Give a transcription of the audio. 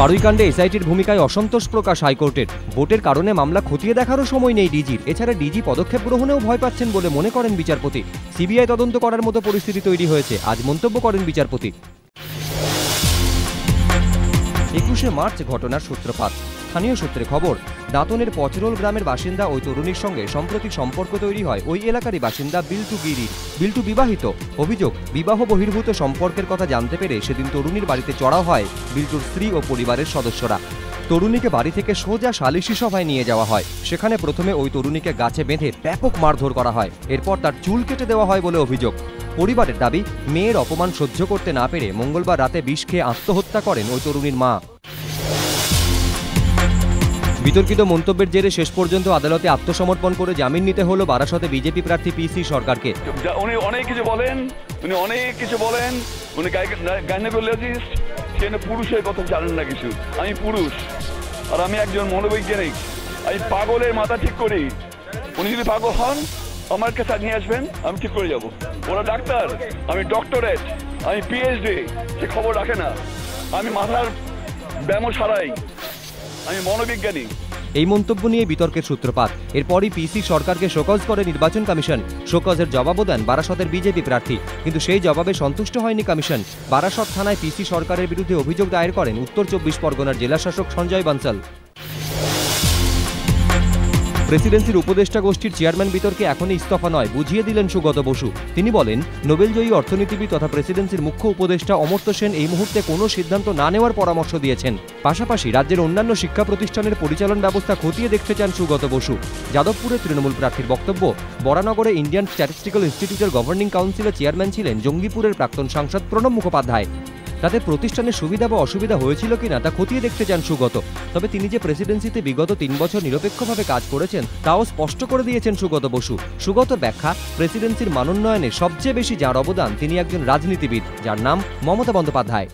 পারুইকাণ্ডে এসআইটির ভূমিকায় অসন্তোষ প্রকাশ হাইকোর্টের। ভোটের কারণে মামলা খতিয়ে দেখারও সময় নেই ডিজির। এছাড়া ডিজি পদক্ষেপ গ্রহণেও ভয় পাচ্ছেন বলে মনে করেন বিচারপতি। সিবিআই তদন্ত করার মতো পরিস্থিতি তৈরি হয়েছে। আজ মন্তব্য করেন বিচারপতি। একুশে মার্চ ঘটনার সূত্রপাত। স্থানীয় সূত্রে খবর, দাঁতনের পচরোল গ্রামের বাসিন্দা ওই তরুণীর সঙ্গে সম্প্রতি সম্পর্ক তৈরি হয়। ওই এলাকারই বাসিন্দা বিল্টু গিরি। বিল্টু বিবাহিত। অভিযোগ, বিবাহ বহির্ভূত সম্পর্কের কথা জানতে পেরে সেদিন তরুণীর বাড়িতে চড়াও হয় বিল্টুর স্ত্রী ও পরিবারের সদস্যরা। তরুণীকে বাড়ি থেকে সোজা সালিশি সভায় নিয়ে যাওয়া হয়। সেখানে প্রথমে ওই তরুণীকে গাছে বেঁধে ব্যাপক মারধর করা হয়। এরপর তার চুল কেটে দেওয়া হয় বলে অভিযোগ। পরিবারের দাবি, মেয়ের অপমান সহ্য করতে না পেরে মঙ্গলবার রাতে বিষ খেয়ে আত্মহত্যা করেন ওই তরুণীর মা। বিতর্কিত মন্তব্যের জেরে শেষ পর্যন্ত আদালতে আত্মসমর্পণ করে জামিন নিতে হলো বারাসতে বিজেপি প্রার্থী পিসি সরকারকে। উনি অনেক কিছু বলেন, উনি অনেক কিছু বলেন, উনি গাইনোকোলজিস্ট সে পুরুষের কথা জানেন না কিছু। আমি পুরুষ, আর আমি একজন মনোবৈজ্ঞানিক। আমি পাগলের মাথা ঠিক করি। উনি যদি পাগল হন, আমার কাছে নিয়ে আসবেন, আমি ঠিক করে যাব। ওরা ডাক্তার, আমি ডক্টরেট, আমি পিএইচডি সে খবর রাখে না। আমি মাথার ব্যায়াম সারাই। আমি মনোবিজ্ঞানী। এই মন্তব্য নিয়ে বিতর্কের সূত্রপাত। এরপরই পিসি সরকারকে শোকজ করে নির্বাচন কমিশন। শোকজের জবাবও দেন বারাসতের বিজেপি প্রার্থী। কিন্তু সেই জবাবে সন্তুষ্ট হয়নি কমিশন। বারাসত থানায় পিসি সরকারের বিরুদ্ধে অভিযোগ দায়ের করেন উত্তর চব্বিশ পরগনার জেলাশাসক সঞ্জয় বানসাল প্রেসিডেন্সির উপদেষ্টা গোষ্ঠীর চেয়ারম্যান বিতর্কে এখনই ইস্তফা নয়, বুঝিয়ে দিলেন সুগত বসু। তিনি বলেন, নোবেলজয়ী অর্থনীতিবিদ তথা প্রেসিডেন্সির মুখ্য উপদেষ্টা অমর্ত্য সেন এই মুহূর্তে কোনো সিদ্ধান্ত না নেওয়ার পরামর্শ দিয়েছেন। পাশাপাশি রাজ্যের অন্যান্য শিক্ষা প্রতিষ্ঠানের পরিচালন ব্যবস্থা খতিয়ে দেখতে চান সুগত বসু। যাদবপুরে তৃণমূল প্রার্থীর বক্তব্য, বরানগরে ইন্ডিয়ান স্ট্যাটিস্টিক্যাল ইনস্টিটিউটের গভর্নিং কাউন্সিলের চেয়ারম্যান ছিলেন জঙ্গিপুরের প্রাক্তন সাংসদ প্রণব মুখোপাধ্যায়। তাতে প্রতিষ্ঠানের সুবিধা বা অসুবিধা হয়েছিল কিনা তা খতিয়ে দেখতে চান সুগত। তবে তিনি যে প্রেসিডেন্সিতে বিগত তিন বছর নিরপেক্ষভাবে কাজ করেছেন, তাও স্পষ্ট করে দিয়েছেন সুগত বসু। সুগত ব্যাখ্যা প্রেসিডেন্সির মানোন্নয়নে সবচেয়ে বেশি যার অবদান তিনি একজন রাজনীতিবিদ, যার নাম মমতা বন্দ্যোপাধ্যায়।